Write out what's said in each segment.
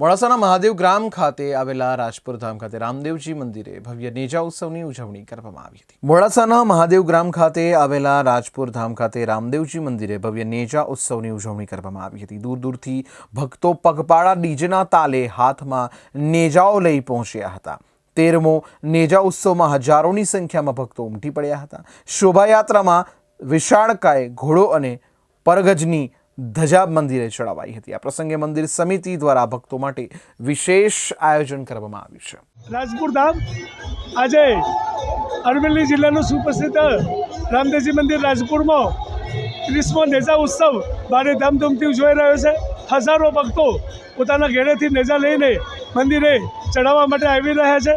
મોડાસાના મહાદેવ ગ્રામ ખાતે આવેલા રાજપુર ધામ ખાતે રામદેવજી મંદિરે ભવ્ય નેજા ઉત્સવની ઉજવણી કરવામાં આવી હતી. મોડાસાના મહાદેવ ગ્રામ ખાતે આવેલા રાજપુર ધામ ખાતે રામદેવજી મંદિરે ભવ્ય નેજા ઉત્સવની ઉજવણી કરવામાં આવી હતી. દૂર દૂરથી ભક્તો પગપાળા ડીજના તાલે હાથમાં નેજાઓ લઈ પહોંચ્યા હતા. તેરમો નેજા ઉત્સવમાં હજારોની સંખ્યામાં ભક્તો ઉમટી પડ્યા હતા. શોભાયાત્રામાં વિશાળકાય, ઘોડો અને પરગજની ધજા મંદિરે ચડાવાઈ હતી. આ પ્રસંગે મંદિર સમિતિ દ્વારા ભક્તો માટે વિશેષ આયોજન કરવામાં આવ્યું છે. રાજપુર ધામ આજે અરવલ્લી જિલ્લાનું સુપ્રસિદ્ધ રામદેવજી મંદિર રાજપુરમાં ત્રીસમો નેજા ઉત્સવ ભારે ધામધૂમથી ઉજવાઈ રહ્યો છે. હજારો ભક્તો પોતાના ઘેરેથી નેજા લઈને મંદિરે ચડાવવા માટે આવી રહ્યા છે.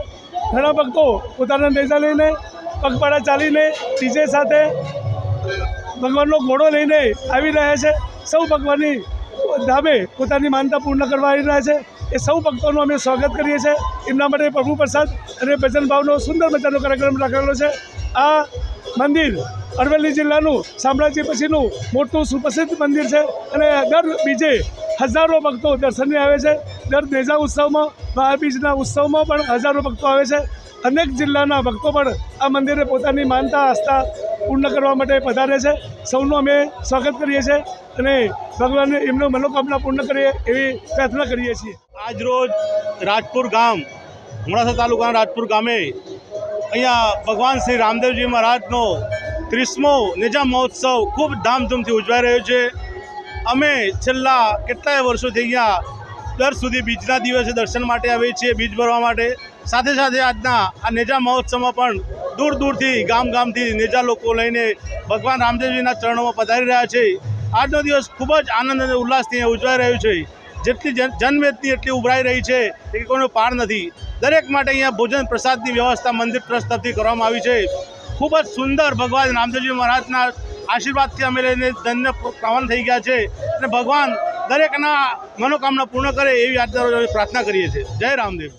ઘણા ભક્તો પોતાના નેજા લઈને પગપાળા ચાલીને ડીજે સાથે ભગવાનનો ઘોડો લઈને આવી રહ્યા છે. સૌ ભગવાનની ધામે પોતાની માનતા પૂર્ણ કરવા આવી રહ્યા છે. એ સૌ ભક્તોનું અમે સ્વાગત કરીએ છીએ. એમના માટે પ્રભુ પ્રસાદ અને ભજન ભાવનો સુંદર મજાનો કાર્યક્રમ રાખેલો છે. આ મંદિર અરવલ્લી જિલ્લાનું સામ્રાજ્ય પછીનું મોટું સુપ્રસિદ્ધ મંદિર છે અને દર બીજે હજારો ભક્તો દર્શને આવે છે. દર દેજા ઉત્સવમાં મહાબીજના ઉત્સવમાં પણ હજારો ભક્તો આવે છે. અનેક જિલ્લાના ભક્તો પણ આ મંદિરે પોતાની માનતા, આસ્થા પૂર્ણ કરવા માટે પધારે છે. સૌનું અમે સ્વાગત કરીએ છીએ અને ભગવાનને એમનો મનોકામના પૂર્ણ કરીએ એવી પ્રાર્થના કરીએ છીએ. આજરોજ રાજપુર ગામ, મોડાસા તાલુકાના રાજપુર ગામે અહીંયા ભગવાન શ્રી રામદેવજી મહારાજનો ત્રીસમો નેજા મહોત્સવ ખૂબ ધામધૂમથી ઉજવાઈ રહ્યો છે. અમે છેલ્લા કેટલાય વર્ષો થઈ દર સુધી બીજના દિવસે દર્શન માટે આવીએ છીએ, બીજ ભરવા માટે. સાથે સાથે આજના આ નેજા મહોત્સવમાં પણ દૂર દૂરથી, ગામ ગામથી નેજા લોકો લઈને ભગવાન રામદેવજીના ચરણોમાં પધારી રહ્યા છે. આજનો દિવસ ખૂબ જ આનંદ અને ઉલ્લાસથી ઉજવાઈ રહ્યો છે. જેટલી જન, જનમેદની એટલી ઉભરાઈ રહી છે એ કોઈનો પાર નથી. દરેક માટે અહીંયા ભોજન પ્રસાદની વ્યવસ્થા મંદિર ટ્રસ્ટ તરફથી કરવામાં આવી છે. ખૂબ જ સુંદર ભગવાન રામદેવજી મહારાજના આશીર્વાદથી અમે લઈને ધન્ય પાવન થઈ ગયા છે અને ભગવાન દરેકના મનોકામના પૂર્ણ કરે એવી આજના પ્રાર્થના કરીએ છીએ. જય રામદેવ.